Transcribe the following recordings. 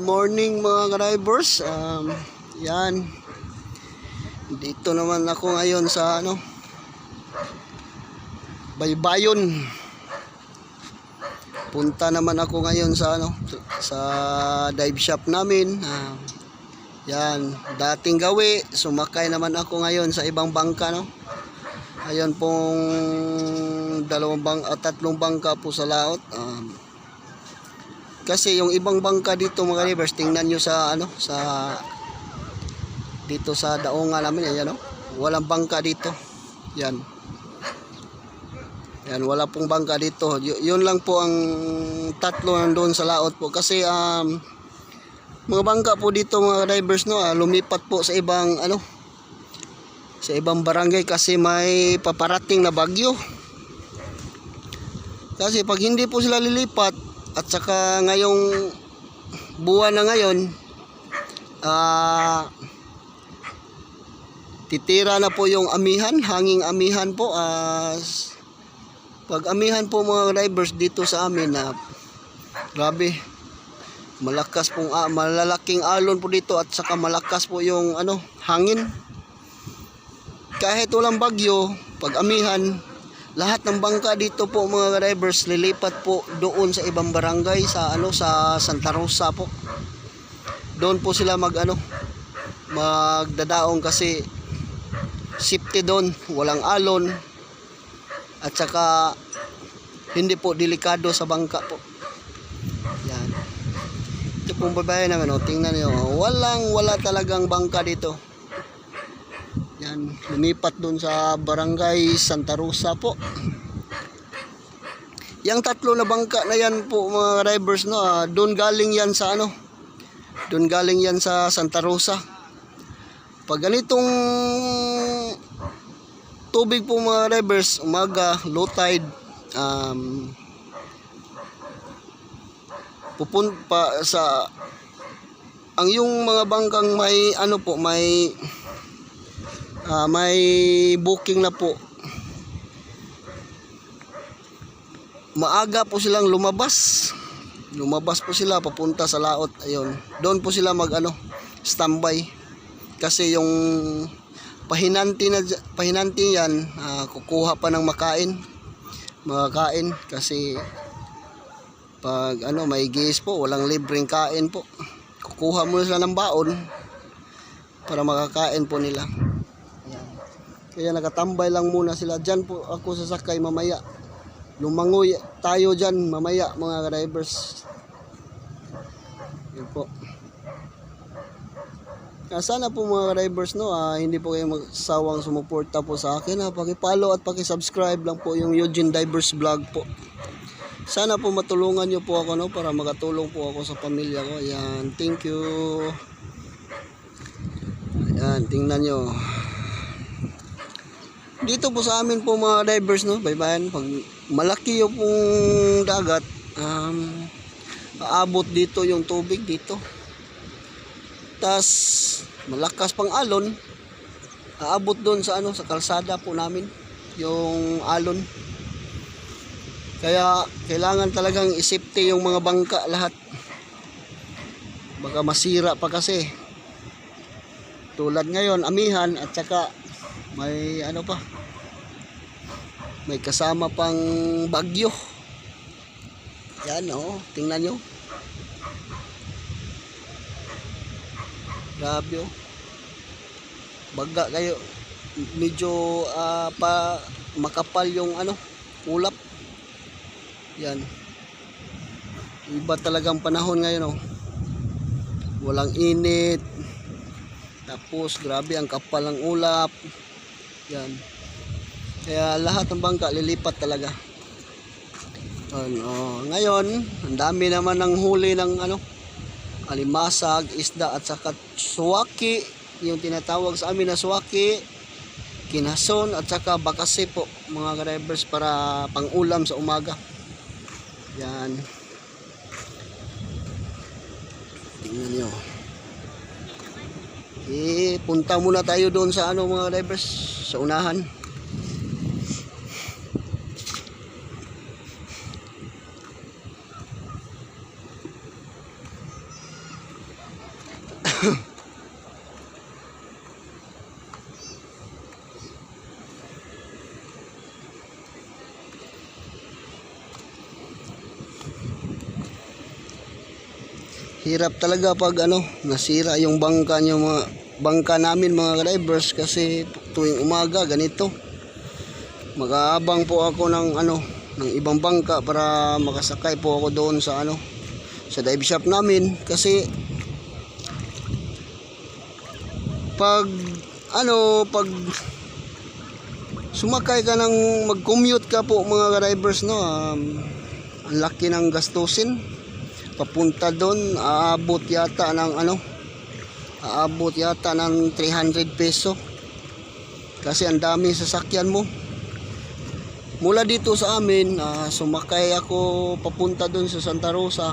morning mga drivers. Um, yan. Dito naman ako ngayon sa ano Baybayon. Punta naman ako ngayon sa ano sa dive shop namin. Ah, yan, dating gawi, sumakay naman ako ngayon sa ibang bangka no. Ayun pong dalawang bang at tatlong bangka po sa laot. Um, kasi yung ibang bangka dito mga rivers, tingnan nyo sa ano, sa dito sa daungan namin, ayan no. Walang bangka dito. Yan. Yan, wala pong bangka dito. Y- yun lang po ang tatlo nandoon sa laot po. Kasi um, mga bangka po dito mga divers no, ah, lumipat po sa ibang ano, sa ibang barangay kasi may paparating na bagyo. Kasi pag hindi po sila lilipat at saka ngayong buwan na ngayon ah titira na po yung amihan, hanging amihan po as pag amihan po mga drivers dito sa amin na grabe. Malakas pong ah, malalaking alon po dito at saka malakas po yung ano hangin. Kahit walang bagyo pag amihan lahat ng bangka dito po mga drivers lilipat po doon sa ibang barangay sa ano sa Santa Rosa po. Doon po sila mag ano magdadaong kasi safety doon walang alon at saka hindi po delikado sa bangka po. Yan. Ito pong babae naman oh, tingnan niyo oh, walang wala talagang bangka dito yan lumipat doon sa barangay Santa Rosa po. Yung tatlo na bangka na yan po mga drivers no ah, doon galing yan sa ano doon galing yan sa Santa Rosa. Pag ganitong tubig po mga drivers umaga low tide um, pupun pa sa ang yung mga bangkang may ano po may ah, may booking na po. Maaga po silang lumabas. Lumabas po sila papunta sa laot. Ayun. Doon po sila mag ano standby. Kasi yung pahinanti na pahinanti yan ah, kukuha pa ng makain. Makakain kasi pag ano may gas po walang libreng kain po. Kukuha muna sila ng baon para makakain po nila. Kaya nakatambay lang muna sila dyan po ako sasakay mamaya lumangoy tayo dyan mamaya mga drivers yun po Ah, sana po mga drivers no, ah, hindi po kayo magsawang sumuporta po sa akin. Ha. Paki-follow at paki-subscribe lang po yung Eugene Divers Vlog po. Sana po matulungan niyo po ako no para makatulong po ako sa pamilya ko. Ayan, thank you. Ayan, tingnan nyo. Dito po sa amin po mga divers no, baybayan, pag malaki yung pong dagat, um, aabot dito yung tubig dito. Tas malakas pang alon. Aabot doon sa ano sa kalsada po namin yung alon. Kaya kailangan talagang isipte yung mga bangka lahat. Baka masira pa kasi. Tulad ngayon, amihan at saka may ano pa. May kasama pang bagyo. Yan oh, tingnan nyo. Grabe oh. Baga kayo. Medyo ah, pa makapal yung ano, ulap. Yan. Iba talagang panahon ngayon oh. Walang init. Tapos grabe ang kapal ng ulap. Yan. Kaya lahat ng bangka lilipat talaga. Ano, ngayon, ang dami naman ng huli ng ano, alimasag, isda at saka suwaki, yung tinatawag sa amin na suwaki, kinason at saka bakase po mga drivers para pang-ulam sa umaga. Yan. Tingnan nyo. Punta muna tayo doon sa ano mga drivers, sa unahan. Hirap talaga pag ano, nasira yung bangka niyo mga bangka namin mga drivers kasi tuwing umaga ganito. Mag-aabang po ako ng ano, ng ibang bangka para makasakay po ako doon sa ano, sa dive shop namin kasi pag ano, pag sumakay ka ng mag-commute ka po mga drivers no, um, ang laki ng gastusin papunta doon aabot yata ng ano aabot yata ng 300 peso. Kasi ang daming sasakyan mo. Mula dito sa amin ah, sumakay ako papunta doon sa Santa Rosa.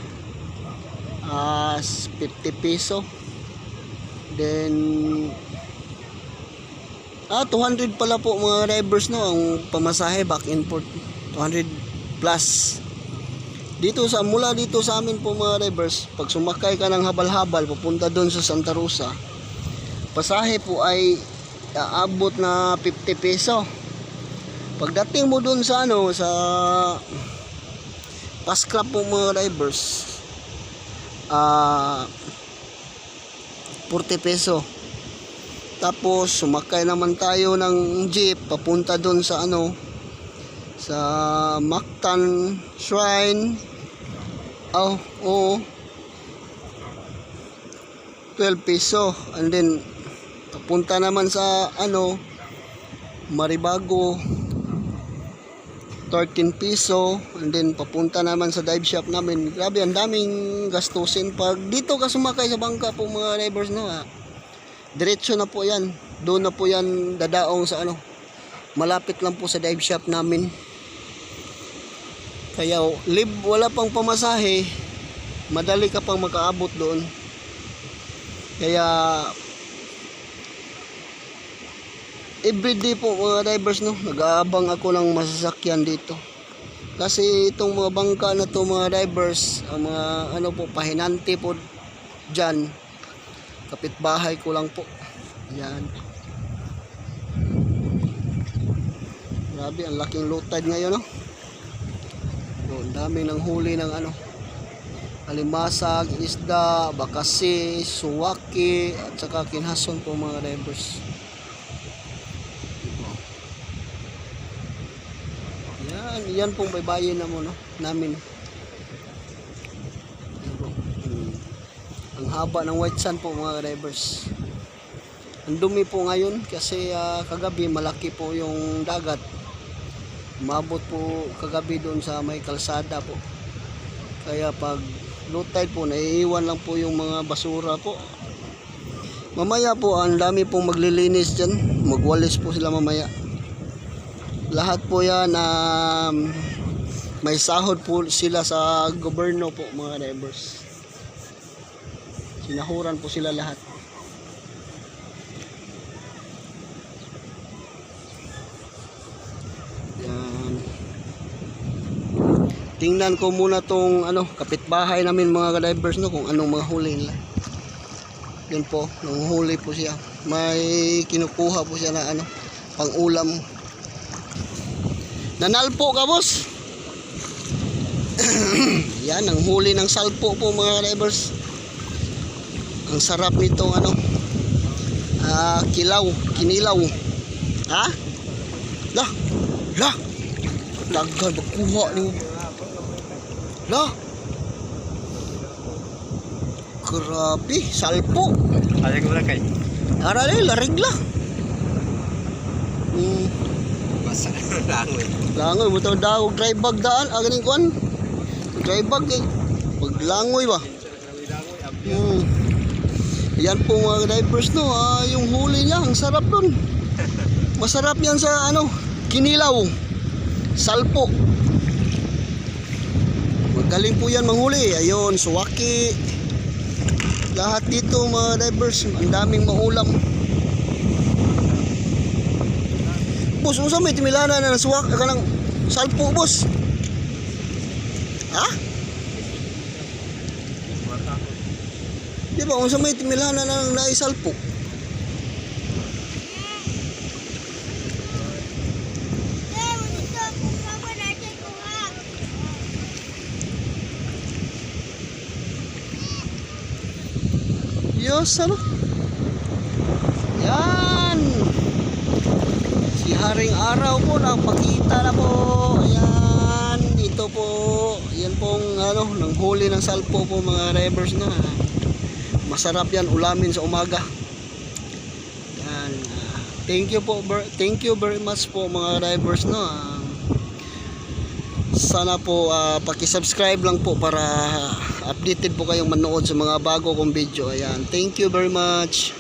Ah, 50 peso. Then ah 200 pala po mga drivers no? Ang pamasahe back and forth 200 plus dito sa mula dito sa amin po mga drivers, pag sumakay ka ng habal-habal papunta doon sa Santa Rosa, pasahe po ay aabot na 50 peso. Pagdating mo doon sa ano sa Pascrap po mga drivers, ah 40 peso. Tapos sumakay naman tayo ng jeep papunta doon sa ano sa Mactan Shrine. Oh, oo. 12 peso. And then papunta naman sa ano Maribago. 13 peso and then papunta naman sa dive shop namin. Grabe ang daming gastusin. Pag dito ka sumakay sa bangka po mga drivers no ha diretso na po yan. Doon na po yan dadaong sa ano malapit lang po sa dive shop namin kaya live wala pang pamasahe madali ka pang makaabot doon. Kaya everyday po mga drivers no nag-aabang ako ng masasakyan dito. Kasi itong mga bangka na to mga drivers ang mga ano po pahinante po dyan. Kapitbahay ko lang po. Yan grabe ang laking low tide ngayon no ang dami ng huli ng ano alimasag, isda, bakasi, suwaki at saka kinhason po mga drivers Yan, yan pong baybayin na mo, no? Namin. Ang haba ng white sand po mga drivers. Ang dumi po ngayon kasi ah, kagabi malaki po yung dagat. Umabot po kagabi doon sa may kalsada po. Kaya pag low tide po, naiiwan lang po yung mga basura po. Mamaya po, ang dami pong maglilinis dyan. Magwalis po sila mamaya lahat po yan um, may sahod po sila sa gobyerno po mga drivers sinahuran po sila lahat tingnan ko muna tong ano kapitbahay namin mga drivers no kung anong mga huli nila yun po nung huli po siya may kinukuha po siya na ano pang ulam Nanalpo ka, boss. Yan, ang huli ng salpo po mga drivers. Ang sarap nitong ano, ah, kilaw, kinilaw. Ha? Lah, lah. Dagal, magkuha ni Lah. Grabe, salpo. Ada ko kay. Arale, larig lah. Hmm. Basa langoy. Langoy, buto daw dry bag daan, ah ganing kuan. Dry bag eh. Pag langoy ba? Hmm. Yan po mga divers no, ah, yung huli niya, ang sarap dun. Masarap yan sa ano, kinilaw. Salpo. Magaling po yan manghuli. Ayun, suwaki. Lahat dito mga divers, ang daming maulam. Boss, unsa may timilana na nasuwak ka ng salpo, boss? Ha? Di ba, kung sa may timilana na naisalpok. Diyos, ano? Yan! Si Haring Araw po, nakapakita na po. Ayan, ito po. Yan pong, ano, nang huli ng salpo po mga revers na. Masarap yan, ulamin sa umaga. Yan. ah, Thank you po, thank you very much po mga drivers no. Ah, Sana po ah, paki-subscribe lang po para updated po kayong manood sa mga bago kong video. Ayan. Thank you very much.